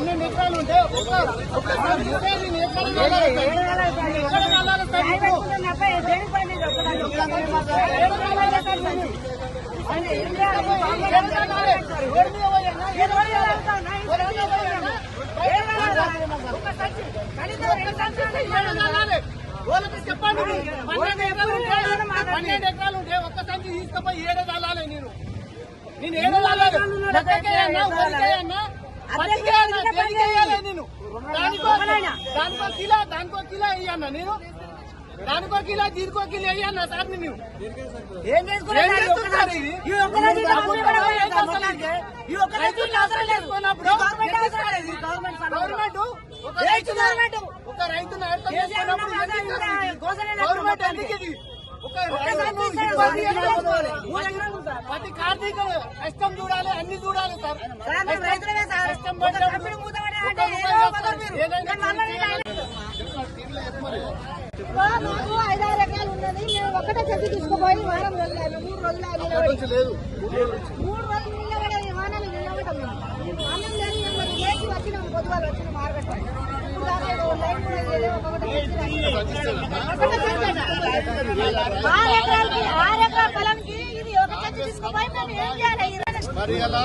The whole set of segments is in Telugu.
పన్నెండు ఎకరాలు ఉంటే ఒక్కసారి చెప్పండి. పన్నెండు ఎకరాలు ఉంటే పన్నెండు ఎకరాలు ఉంటే ఒక్క సంచి తీసుకుపోయి ఏడు వెళ్ళాలి నేను నేను ఏడు వెళ్ళాలి దానికో కిలో దానికో కిలో వేయన్నా నేను? దానికో కిలో దీనికో కిలో వేయన్నా సార్ నేను ఏం గవర్నమెంట్. ఒక రైతును రైతును అర్థం చేసుకున్నప్పుడు గవర్నమెంట్. ఎందుకు ఇది? ఒక ఒక్కసారి ఎకరాలు. ప్రతి కార్తీక కష్టం చూడాలి అన్ని చూడాలి సార్. కష్టం. మాకు ఐదారు ఎకరాలు ఉన్నది మేము ఒక్కటే చెట్టు తీసుకుపోయి వారం రోజులు మూడు రోజులు నిలబడి. మూడు రోజులు మేము అన్నం మరి లేచి వచ్చినాం పొద్దుగాలు వచ్చిన మార్కెట్ ఏదో లైన్ మరి అలా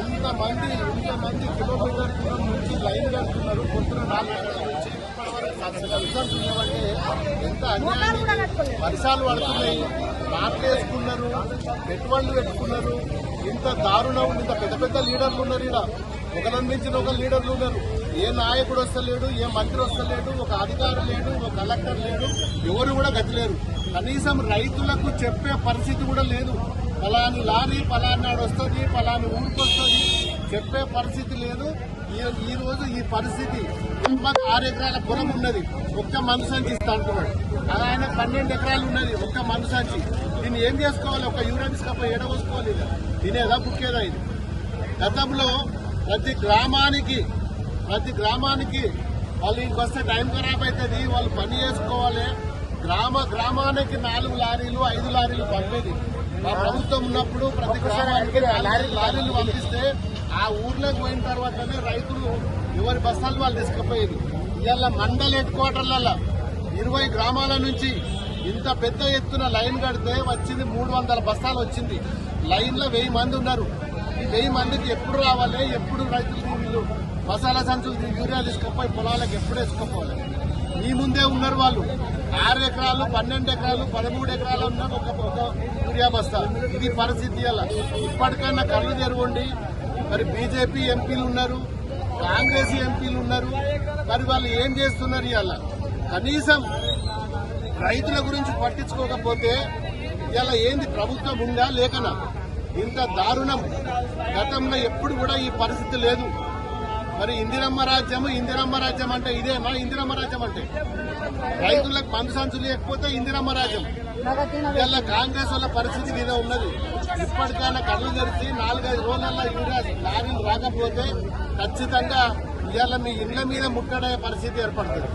ఎంత మంది ఎంత మంది కిలోమీటర్ దూరం నుంచి లైన్ కడుతున్నారు పొద్దున నాలుగు గంటల నుంచి ఇప్పటివరకు ఉన్నామంటే ఎంత అన్యాయం. వర్షాలు పడుతున్నాయి నాట్లు వేసుకున్నారు పెట్టుబడులు పెట్టుకున్నారు ఇంత దారుణం ఇంత పెద్ద పెద్ద లీడర్లు ఉన్నారు ఇలా ఒకరిని మించిన ఒక లీడర్లు ఉన్నారు. ఏ నాయకుడు వస్తలేడు ఏ మంత్రి వస్తలేడు ఒక అధికారి లేడు ఒక కలెక్టర్ లేడు ఎవరు కూడా గతిలేరు కనీసం రైతులకు చెప్పే పరిస్థితి కూడా లేదు. పలాని లారీ పలాని నాడు వస్తుంది పలాని ఊరికి వస్తుంది చెప్పే పరిస్థితి లేదు. ఈ- రోజు ఈ పరిస్థితి ఆరు ఎకరాల పొలం ఉన్నది. ఒక్క మనుసంచి ఇస్తా అంటున్నాడు. అలా ఆయన పన్నెండు ఎకరాలు ఉన్నది ఒక్క మనుషానికి. దీన్ని ఏం చేసుకోవాలి? ఒక యూరియా కప్ప ఎడవసుకోవాలి తినేదా బుక్కేదా ఇది? గతంలో ప్రతి గ్రామానికి ప్రతి గ్రామానికి వాళ్ళు ఇంటికి వస్తే టైం ఖరాబ్ అవుతుంది వాళ్ళు పని చేసుకోవాలి. గ్రామ గ్రామానికి నాలుగు లారీలు ఐదు లారీలు పంపేది మా ప్రభుత్వం ఉన్నప్పుడు ప్రతి గ్రామానికి లారీలు పంపిస్తే ఆ ఊర్లోకి పోయిన తర్వాతనే రైతులు ఎవరి బస్తాలు వాళ్ళు తీసుకుపోయేది. ఇవాళ మండల్ హెడ్ క్వార్టర్లలో ఇరవై గ్రామాల నుంచి ఇంత పెద్ద ఎత్తున లైన్ కడితే వచ్చింది మూడు వందల బస్తాలు వచ్చింది. లైన్లో వెయ్యి మంది ఉన్నారు. ఈ వెయ్యి మందికి ఎప్పుడు రావాలి? ఎప్పుడు రైతులు వీళ్ళు మసాలా సంచులు యూరియా తీసుకుపోయి పొలాలకు ఎప్పుడు వేసుకోపోవాలి మీ ముందే ఉన్నారు వాళ్ళు. ఆరు ఎకరాలు పన్నెండు ఎకరాలు పదమూడు ఎకరాలు ఉన్నారు ఒక ఒక యూరియా బస్తా ఇది పరిస్థితి అలా. ఇప్పటికైనా కళ్ళు తెరవండి. మరి బీజేపీ ఎంపీలు ఉన్నారు కాంగ్రెస్ ఎంపీలు ఉన్నారు. మరి వాళ్ళు ఏం చేస్తున్నారు ఇవాళ? కనీసం రైతుల గురించి పట్టించుకోకపోతే ఇలా ఏంది ప్రభుత్వం ఉందా లేకనా? ఇంత దారుణం. గతంలో ఎప్పుడు కూడా ఈ పరిస్థితి లేదు. మరి ఇందిరమ్మ రాజ్యం ఇందిరమ్మ రాజ్యం అంటే ఇదేనా? ఇందిరమ్మ రాజ్యం అంటే? రైతులకు మందు సంచులు లేకపోతే ఇందిరమ్మ రాజ్యం. ఇలా కాంగ్రెస్ వాళ్ళ పరిస్థితి ఇదే ఉన్నది. ఇప్పటికైనా కళ్ళు తెరిచి నాలుగైదు రోజులలో యూరియా లారీలు రాకపోతే ఖచ్చితంగా ఇవాళ మీ ఇండ్ల మీద ముట్టడే పరిస్థితి ఏర్పడుతుంది.